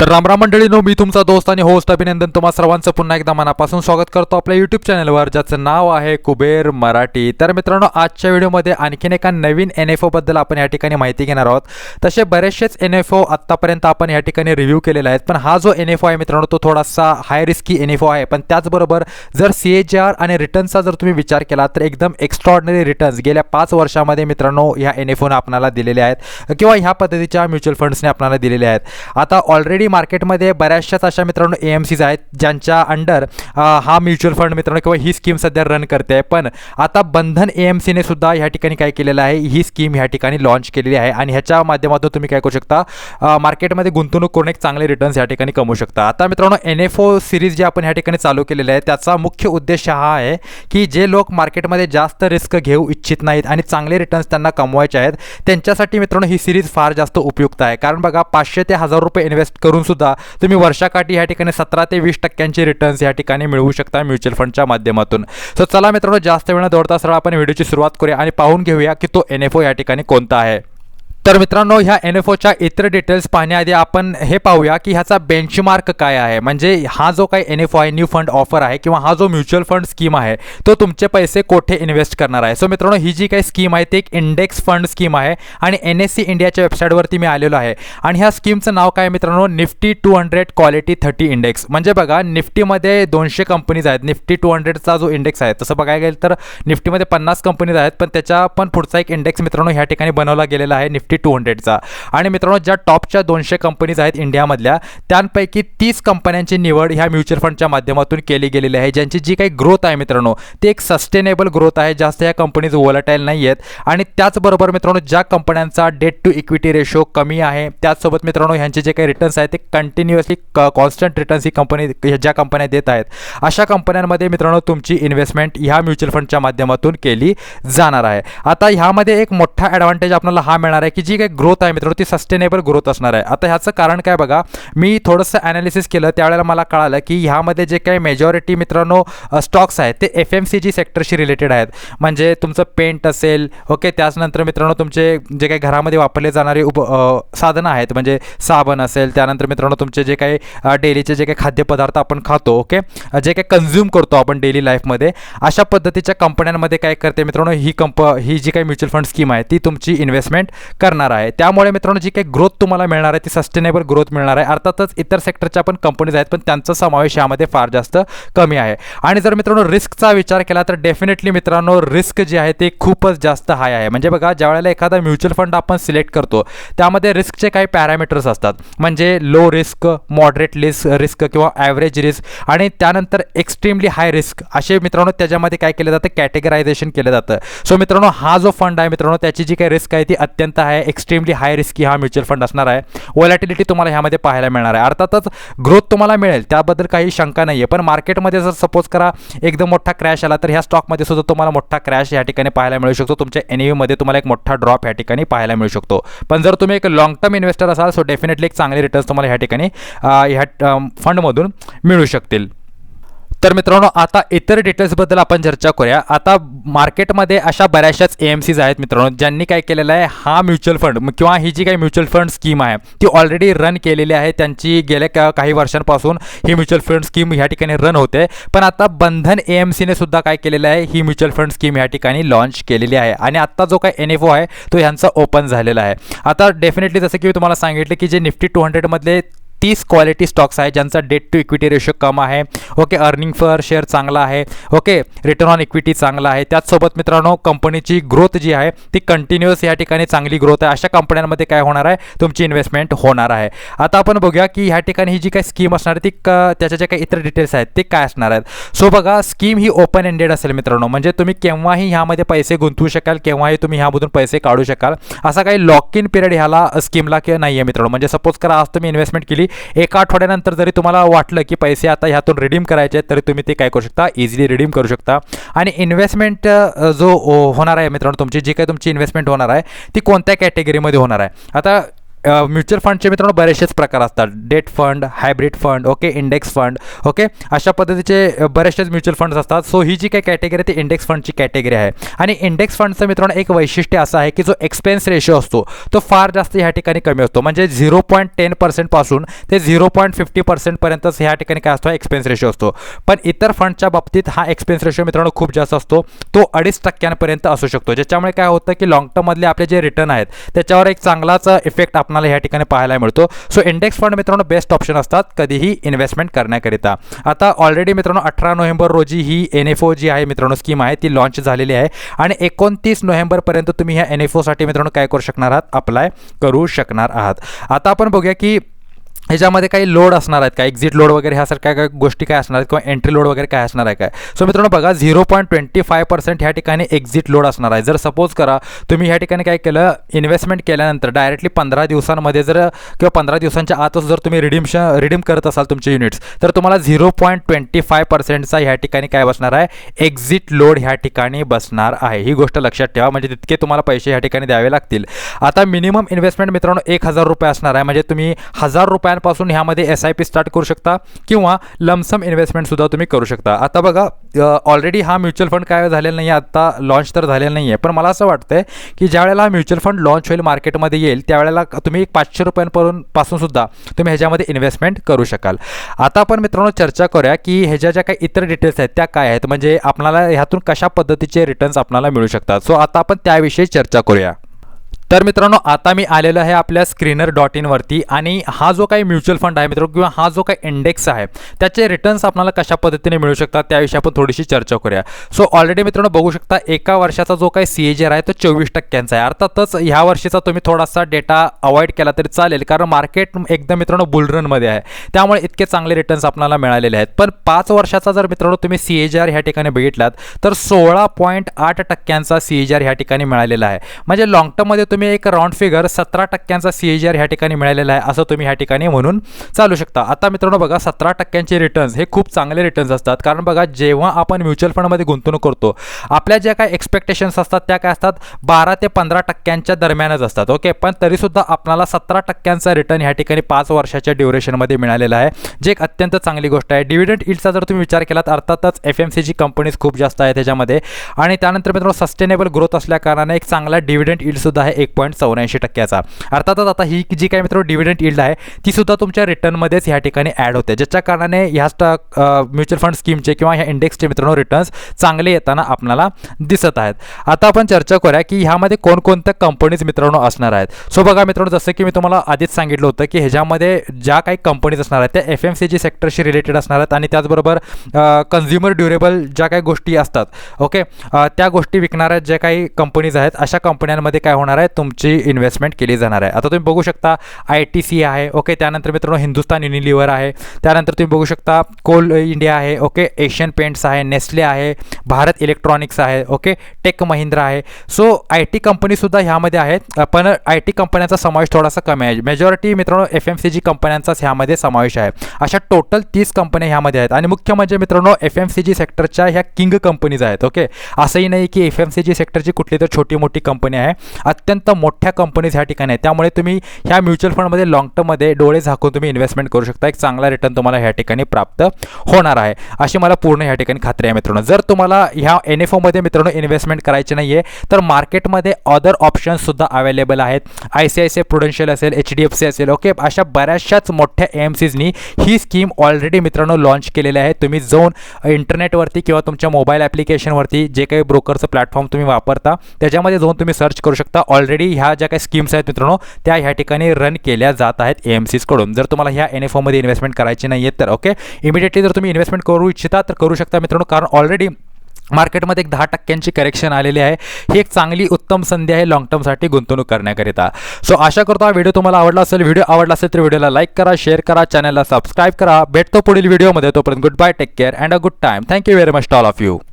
तर रामराम मंडळीनो मी तुमचा दोस्त आणि होस्ट अभिनंदन तुम्हा सर्वांचं पुन्हा एकदा मनापासून स्वागत करतो आपल्या यूट्यूब चॅनलवर ज्याचं नाव आहे कुबेर मराठी. तर मित्रांनो आजच्या व्हिडिओमध्ये आणखीन एका नवीन एन एफ ओबद्दल आपण या ठिकाणी माहिती घेणार आहोत. तसे बरेचसेच एन एफ ओ आत्तापर्यंत आपण या ठिकाणी रिव्ह्यू केलेले आहेत पण हा जो एन एफ ओ आहे मित्रांनो तो थोडासा high risky N F O आहे. पण त्याचबरोबर जर सी ए जी आर आणि रिटर्नचा जर तुम्ही विचार केला तर एकदम एक्स्ट्रॉर्डनरी रिटर्न्स गेल्या पाच वर्षामध्ये मित्रांनो ह्या एन एफ ओनं आपल्याला दिलेले आहेत किंवा ह्या पद्धतीच्या म्युच्युअल फंड्सने आपल्याला दिलेले आहेत. आता ऑलरेडी मार्केटमध्ये बऱ्याचशाच अशा मित्रांनो ए एम सीज आहेत ज्यांच्या अंडर हा म्युच्युअल फंड मित्रांनो किंवा ही स्कीम सध्या रन करते. आहे पण आता बंधन ए एम सीने सुद्धा ह्या ठिकाणी काय केलेलं आहे? ही स्कीम ह्या ठिकाणी लॉन्च केलेली आहे आणि ह्याच्या माध्यमातून तुम्ही काय करू शकता? मार्केटमध्ये गुंतवणूक करून एक चांगले रिटर्न्स या ठिकाणी कमवू शकता. आता मित्रांनो एन एफ ओ सिरीज जे आपण ह्या ठिकाणी चालू केलेलं आहे त्याचा मुख्य उद्देश हा आहे की जे लोक मार्केटमध्ये जास्त रिस्क घेऊ इच्छित नाहीत आणि चांगले रिटर्न्स त्यांना कमवायचे आहेत त्यांच्यासाठी मित्रांनो ही सिरीज फार जास्त उपयुक्त आहे. कारण बघा पाचशे ते हजार रुपये इन्व्हेस्ट करून सुद्धा तुम्ही वर्षाकाठी या ठिकाणी सतरा ते वीस टक्क्यांचे रिटर्न्स या ठिकाणी मिळवू शकता म्युच्युअल फंडच्या माध्यमातून. सो चला मित्रांनो जास्त वेळ दौडता सरळ आपण व्हिडिओची सुरुवात करूया आणि पाहून घेऊया की तो एन एफ ओ या ठिकाणी कोणता आहे. तर मित्रांनो ह्या एन एफ ओच्या इतर डिटेल्स पाहण्याआधी आपण हे पाहूया की ह्याचा बेंचमार्क काय आहे. म्हणजे हा जो काही एन एफ ओ आहे न्यू फंड ऑफर आहे किंवा हा जो म्युच्युअल फंड स्कीम आहे तो तुमचे पैसे कोठे इन्व्हेस्ट करणार आहे? सो मित्रांनो ही जी काही स्कीम आहे ती एक इंडेक्स फंड स्कीम आहे आणि एन एस सी इंडियाच्या वेबसाईटवरती मी आलेलो आहे. आणि ह्या स्कीमचं नाव काय आहे मित्रांनो? Nifty two hundred quality thirty index म्हणजे बघा निफ्टीमध्ये दोनशे कंपनीज आहेत. निफ्टी टू हंड्रेडचा जो इंडेक्स आहे तसं बघायला गेलं तर निफ्टीमध्ये पन्नास कंपनीज आहेत पण त्याच्या पण पुढचा एक इंडेक्स मित्रांनो ह्या ठिकाणी बनवला गेलेला आहे निफ्टी टू हंड्रेडचा आणि मित्रांनो ज्या टॉपच्या दोनशे कंपनीज आहेत इंडियामधल्या त्यांपैकी तीस कंपन्यांची निवड ह्या म्युच्युअल फंडच्या माध्यमातून केली गेलेली आहे. ज्यांची जी काही ग्रोथ आहे मित्रांनो ती एक सस्टेनेबल ग्रोथ आहे. जास्त या कंपनीज वोलाटाईल नाही आहेत. आणि त्याचबरोबर मित्रांनो ज्या कंपन्यांचा डेट टू इक्विटी रेशो कमी आहे त्याचसोबत मित्रांनो ह्यांचे जे काही रिटर्न्स आहेत ते कंटिन्युअसली कॉन्स्टंट रिटर्न्स ही कंपनी ज्या कंपन्या देत आहेत. अशा कंपन्यांमध्ये मित्रांनो तुमची इन्व्हेस्टमेंट ह्या म्युच्युअल फंडच्या माध्यमातून केली जाणार आहे. आता ह्यामध्ये एक मोठा ॲडव्हान्टेज आपल्याला हा मिळणार आहे की जी काही ग्रोथ आहे मित्रांनो ती सस्टेनेबल ग्रोथ असणार आहे. आता ह्याचं कारण काय बघा मी थोडंसं ॲनालिसिस केलं त्यावेळेला मला कळालं की ह्यामध्ये जे काही मेजॉरिटी मित्रांनो स्टॉक्स आहेत ते एफ एम सी जी सेक्टरशी रिलेटेड आहेत. म्हणजे तुमचं पेंट असेल ओके त्याचनंतर मित्रांनो तुमचे जे काही घरामध्ये वापरले जाणारे उप साधनं आहेत म्हणजे साबण असेल त्यानंतर मित्रांनो तुमचे जे काही डेलीचे जे काही खाद्यपदार्थ आपण खातो ओके जे काही कन्झ्युम करतो आपण डेली लाईफमध्ये अशा पद्धतीच्या कंपन्यांमध्ये काय करते मित्रांनो ही कंप ही जी काही म्युच्युअल फंड स्कीम आहे ती तुमची इन्व्हेस्टमेंट करणार आहे. त्यामुळे मित्रांनो जी काही ग्रोथ तुम्हाला मिळणार आहे ती सस्टेनेबल ग्रोथ मिळणार आहे. अर्थातच इतर सेक्टरच्या पण कंपनीज आहेत पण त्यांचा समावेश यामध्ये फार जास्त कमी आहे. आणि जर मित्रांनो रिस्कचा विचार केला तर डेफिनेटली मित्रांनो रिस्क जे आहे ते खूपच जास्त हाय आहे. म्हणजे बघा ज्यावेळेला एखादा म्युच्युअल फंड आपण सिलेक्ट करतो त्यामध्ये रिस्कचे काही पॅरामीटर्स असतात. म्हणजे low risk moderate risk risk किंवा ॲव्हरेज रिस्क आणि त्यानंतर एक्स्ट्रीमली हाय रिस्क असे मित्रांनो त्याच्यामध्ये काय केलं जातं? कॅटेगरायझेशन केलं जातं. सो मित्रांनो हा जो फंड आहे मित्रांनो त्याची जी काही रिस्क आहे ती अत्यंत आहे. एक्स्ट्रीमली हाय रिस्की हा म्युच्युअल फंड असणार आहे. वॉलॅटिलिटी तुम्हाला ह्यामध्ये पाहायला मिळणार आहे. अर्थातच ग्रोथ तुम्हाला मिळेल. त्याबद्दल काही शंका नाही आहे पण मार्केटमध्ये जर सपोज करा एकदम मोठा क्रॅश आला तर ह्या स्टॉकमध्ये सुद्धा तुम्हाला मोठा क्रॅश या ठिकाणी पाहायला मिळू शकतो. तुमच्या एनमध्ये तुम्हाला एक मोठा ड्रॉप या ठिकाणी पाहायला मिळू शकतो. पण जर तुम्ही एक लॉंग टर्म इन्व्हेस्टर असाल सो डेफिनेटली एक चांगले रिटर्न्स तुम्हाला ह्या ठिकाणी ह्या फंडमधून मिळू शकतील. तर मित्रांनो आता इतर डिटेल्सबद्दल आपण चर्चा करूया. आता मार्केटमध्ये अशा बऱ्याचशाच ए एम सीज आहेत मित्रांनो ज्यांनी काय केलेलं आहे हा म्युच्युअल फंड किंवा ही जी काही म्युच्युअल फंड स्कीम आहे ती ऑलरेडी रन केलेली आहे. त्यांची गेल्या का काही वर्षांपासून ही म्युच्युअल फंड स्कीम ह्या ठिकाणी रन होते. पण आता बंधन ए एम सीने सुद्धा काय केलेलं आहे ही म्युच्युअल फंड स्कीम ह्या ठिकाणी लॉन्च केलेली आहे. आणि आत्ता जो काय एन एफ ओ आहे तो ह्यांचा ओपन झालेला आहे. आता डेफिनेटली जसं की मी तुम्हाला सांगितलं की जे निफ्टी टू हंड्रेडमधले तीस क्वालिटी स्टॉक्स आहे ज्यांचा डेट टू इक्विटी रेशो कम आहे. ओके अर्निंग पर शेअर चांगला आहे. ओके रिटर्न ऑन इक्विटी चांगला आहे. त्याचसोबत मित्रांनो कंपनीची ग्रोथ जी आहे ती कंटिन्युअस या ठिकाणी चांगली ग्रोथ आहे. अशा कंपन्यांमध्ये काय होणार आहे? तुमची इन्व्हेस्टमेंट होणार आहे. आता आपण बघूया की ह्या ठिकाणी ही जी काही स्कीम असणार आहे ती क त्याच्या ज्या काही इतर डिटेल्स आहेत ते काय असणार आहेत? सो बघा स्कीम ही ओपन एंडेड असेल मित्रांनो. म्हणजे तुम्ही केव्हाही ह्यामध्ये पैसे गुंतवू शकाल केव्हाही तुम्ही ह्यामधून पैसे काढू शकाल. असा काही लॉक इन पिरियड ह्याला स्कीमला की नाही आहे मित्रांनो. म्हणजे सपोज करा आज तुम्ही इन्व्हेस्टमेंट केली एका आठवड्यानंतर जरी तुम्हाला वाटलं की पैसे आता ह्यातून रिडीम करायचे आहेत तरी तुम्ही ते काय करू शकता? इझिली रिडीम करू शकता. आणि इन्व्हेस्टमेंट जो होणार आहे मित्रांनो तुमची जी काही तुमची इन्व्हेस्टमेंट होणार आहे ती कोणत्या कॅटेगरीमध्ये होणार आहे? आता म्युच्युअल फंडचे मित्रांनो बरेचसेच प्रकार असतात. Debt fund hybrid fund okay index fund okay? अशा पद्धतीचे बरेचसेच म्युच्युअल फंड्स असतात. सो ही जी काही कॅटेगरी आहे ती इंडेक्स फंडची कॅटेगरी आहे. आणि इंडेक्स फंडचं मित्रांनो एक वैशिष्ट्य असं आहे की जो एक्सपेन्स रेशो असतो तो फार जास्त ह्या ठिकाणी कमी असतो. म्हणजे झिरो पॉईंट टेन पर्सेंटपासून ते झिरो पॉईंट फिफ्टी पर्सेंटपर्यंतच ह्या ठिकाणी काय असतो एक्सपेन्स रेशो असतो. पण इतर फंडच्या बाबतीत हा एक्सपेन्स रेशो मित्रांनो खूप जास्त असतो. तो अडीच टक्क्यांपर्यंत असू शकतो. ज्याच्यामुळे काय होतं की लॉंग टर्ममधले आपले जे रिटर्न आहेत त्याच्यावर एक चांगलाच इफेक्ट आपण आपल्याला ह्या ठिकाणी पाहायला मिळतो. सो इंडेक्स फंड मित्रांनो बेस्ट ऑप्शन असतात. कधीही इन्व्हेस्टमेंट करण्याकरिता. आता ऑलरेडी मित्रांनो अठरा नोव्हेंबर रोजी ही एन एफ ओ जी आहे मित्रांनो स्कीम आहे. ती लॉन्च झालेली आहे. आणि एकोणतीस नोव्हेंबरपर्यंत तुम्ही ह्या एन एफ ओसाठी मित्रांनो काय करू शकणार आहात? अप्लाय करू शकणार आहात. आता आपण बघूया की ह्याच्यामध्ये काही लोड असणार आहेत का? एक्झिट लोड वगैरे ह्यासारख्या काय गोष्टी काय असणार आहेत? किंवा एंट्री लोड वगैरे काय असणार आहे काय सो मित्रांनो बघा zero point twenty five percent ह्या ठिकाणी एक्झिट लोड असणार आहे. जर सपोज करा तुम्ही ह्या ठिकाणी काय केलं इन्व्हेस्टमेंट केल्यानंतर डायरेक्टली पंधरा दिवसांमध्ये जर किंवा पंधरा दिवसांच्या आतच जर तुम्ही रिडीमशन रिडीम करत असाल तुमचे युनिट्स तर तुम्हाला झिरो पॉईंट ट्वेंटी फाय पर्सेंटचा ह्या ठिकाणी काय बसणार आहे? एक्झिट लोड ह्या ठिकाणी बसणार आहे. ही गोष्ट लक्षात ठेवा. म्हणजे तितके तुम्हाला पैसे ह्या ठिकाणी द्यावे लागतील. आता मिनिमम इन्व्हेस्टमेंट मित्रांनो एक हजार रुपये असणार आहे. म्हणजे तुम्ही हजार रुपये रुपयांपासून ह्यामध्ये एस आय पी स्टार्ट करू शकता किंवा लमसम इन्व्हेस्टमेंटसुद्धा तुम्ही करू शकता. आता बघा ऑलरेडी हा म्युच्युअल फंड काय झालेला नाही आहे आत्ता लॉन्च तर झालेला नाही आहे पण मला असं वाटतं की ज्या वेळेला हा म्युच्युअल फंड लॉन्च होईल मार्केटमध्ये येईल त्यावेळेला तुम्ही एक पाचशे रुपयांपासून सुद्धा तुम्ही ह्याच्यामध्ये इन्व्हेस्टमेंट करू शकाल. आता आपण मित्रांनो चर्चा करूया की ह्याच्या ज्या काही इतर डिटेल्स आहेत त्या काय आहेत? म्हणजे आपल्याला ह्यातून कशा पद्धतीचे रिटर्न्स आपल्याला मिळू शकतात? सो आता आपण त्याविषयी चर्चा करूया. तर मित्रांनो आता मी आलेलो आहे आपल्या स्क्रीनर डॉट इनवरती आणि हा जो काही म्युच्युअल फंड आहे मित्रांनो किंवा हा जो काही इंडेक्स आहे त्याचे रिटर्न्स आपल्याला कशा पद्धतीने मिळू शकतात त्याविषयी आपण थोडीशी चर्चा करूया. सो ऑलरेडी मित्रांनो बघू शकता एका वर्षाचा जो काही सी आर आहे तो चोवीस टक्क्यांचा आहे. अर्थातच ह्या वर्षीचा तुम्ही थोडासा डेटा अवॉइड केला तरी चालेल कारण मार्केट एकदम मित्रांनो बुलरनमध्ये आहे. त्यामुळे इतके चांगले रिटर्न्स आपल्याला मिळालेले आहेत. पण पाच वर्षाचा जर मित्रांनो तुम्ही सी ए आर ह्या ठिकाणी बघितलात तर सोळा पॉईंट आठ टक्क्यांचा सी ए आर ह्या ठिकाणी मिळालेला आहे. म्हणजे लॉंग टर्ममध्ये तुम्ही एक राऊंड फिगर सतरा टक्क्यांचा सी ए जी आर ह्या ठिकाणी मिळालेला आहे असं तुम्ही ह्या ठिकाणी म्हणून चालू शकता. आता मित्रांनो बघा सतरा टक्क्यांचे रिटर्न्स हे खूप चांगले रिटर्न्स असतात. कारण बघा जेव्हा आपण म्युच्युअल फंडमध्ये गुंतवणूक करतो आपल्या ज्या काय एक्सपेक्टेशन्स असतात त्या काय असतात? बारा ते पंधरा टक्क्यांच्या दरम्यानच असतात ओके पण तरीसुद्धा आपल्याला सतरा टक्क्यांचा रिटर्न ह्या ठिकाणी पाच वर्षाच्या ड्युरेशनमध्ये मिळालेला आहे जे एक अत्यंत चांगली गोष्ट आहे. डिव्हिडंट इल्डचा जर तुम्ही विचार केलात अर्थातच एफ एम सीची कंपनीज खूप जास्त आहे त्याच्यामध्ये आणि त्यानंतर मित्रांनो सस्टेनेबल ग्रोथ असल्या कारणाने एक चांगला डिव्हिडंट इल्डसुद्धा आहे एक पॉईंट चौऱ्याऐंशी टक्क्याचा. अर्थातच आता ही जी काही मित्रांनो डिव्हिडंड इल्ड आहे ती सुद्धा तुमच्या रिटर्नमध्येच ह्या ठिकाणी ॲड होते. ज्याच्या कारणाने ह्या स्टॉक म्युच्युअल फंड स्कीमचे किंवा ह्या इंडेक्सचे मित्रांनो रिटर्न्स चांगले येताना आपल्याला दिसत आहेत. आता आपण चर्चा करूया की ह्यामध्ये कोणकोणत्या कंपनीज मित्रांनो असणार आहेत. सो बघा मित्रांनो जसं की मी तुम्हाला आधीच सांगितलं होतं की ह्याच्यामध्ये ज्या काही कंपनीज असणार आहेत त्या एफ एम सी जी सेक्टरशी रिलेटेड असणार आहेत आणि त्याचबरोबर कन्झ्युमर ड्युरेबल ज्या काही गोष्टी असतात ओके त्या गोष्टी विकणाऱ्या ज्या काही कंपनीज आहेत अशा कंपन्यांमध्ये काय होणार आहे तुमची इन्व्हेस्टमेंट केली जाणार आहे. आता तुम्ही बघू शकता आय टी सी आहे ओके त्यानंतर मित्रांनो हिंदुस्तान युनिलिव्हर आहे. त्यानंतर तुम्ही बघू शकता कोल इंडिया आहे ओके एशियन पेंट्स आहे नेस्ले आहे भारत इलेक्ट्रॉनिक्स आहे ओके टेक महिंद्रा आहे. सो आय टी कंपनीसुद्धा ह्यामध्ये आहेत पण आय टी कंपन्यांचा समावेश थोडासा कमी आहे. मेजॉरिटी मित्रांनो एफ एम सी जी कंपन्यांचाच ह्यामध्ये समावेश आहे. अशा टोटल तीस कंपन्या ह्यामध्ये आहेत. आणि मुख्य म्हणजे मित्रांनो एफ एम सी जी सेक्टरच्या ह्या किंग कंपनीज आहेत ओके असंही नाही की एफ एम सी जी सेक्टरची कुठली तर छोटी मोठी कंपनी आहे. अत्यंत मोठ्या कंपनीज ह्या ठिकाणी आहेत. त्यामुळे तुम्ही ह्या म्युच्युअल फंडमध्ये लॉंग टर्ममध्ये डोळे झाकून तुम्ही इन्व्हेस्टमेंट करू शकता. एक चांगला रिटर्न तुम्हाला ह्या ठिकाणी प्राप्त होणार आहे. अशी मला पूर्ण ह्या ठिकाणी खात्री आहे मित्रांनो. जर तुम्हाला ह्या एन एफ ओमध्ये मित्रांनो इन्व्हेस्टमेंट करायची नाही आहे तर मार्केटमध्ये अदर ऑप्शन्ससुद्धा अवेलेबल आहेत. I C I C I prudential असेल एच डी एफ सी असेल ओके अशा बऱ्याचशाच मोठ्या एम सीजनी ही स्कीम ऑलरेडी मित्रांनो लॉन्च केलेली आहे. तुम्ही जाऊन इंटरनेटवरती किंवा तुमच्या मोबाईल ॲप्लिकेशनवरती जे काही ब्रोकरचं प्लॅटफॉर्म तुम्ही वापरता त्याच्यामध्ये जाऊन तुम्ही सर्च करू शकता. ऑलरेडी ह्या ज्या काही स्कीम्स आहेत मित्रांनो त्या ह्या ठिकाणी रन केल्या जात आहेत ए एम सीजकडून जर तुम्हाला ह्या एन एफ ओमध्ये इन्व्हेस्टमेंट करायची नाही आहे तर ओके इमिडिएटली जर तुम्ही इन्व्हेस्टमेंट करू इच्छिता तर करू शकता मित्रांनो कारण ऑलरेडी मार्केटमध्ये एक दहा टक्क्यांची करेक्शन आलेली आहे. ही एक चांगली उत्तम संधी आहे लॉंग टर्मसाठी गुंतवणूक करण्याकरिता. सो आशा करतो हा व्हिडिओ तुम्हाला आवडला असेल. व्हिडिओ आवडला असेल तर व्हिडिओला लाईक करा शेअर करा चॅनलला सबस्क्राईब करा. भेटतो पुढील व्हिडिओमध्ये तोपर्यंत good bye take care and a good time thank you very much all of you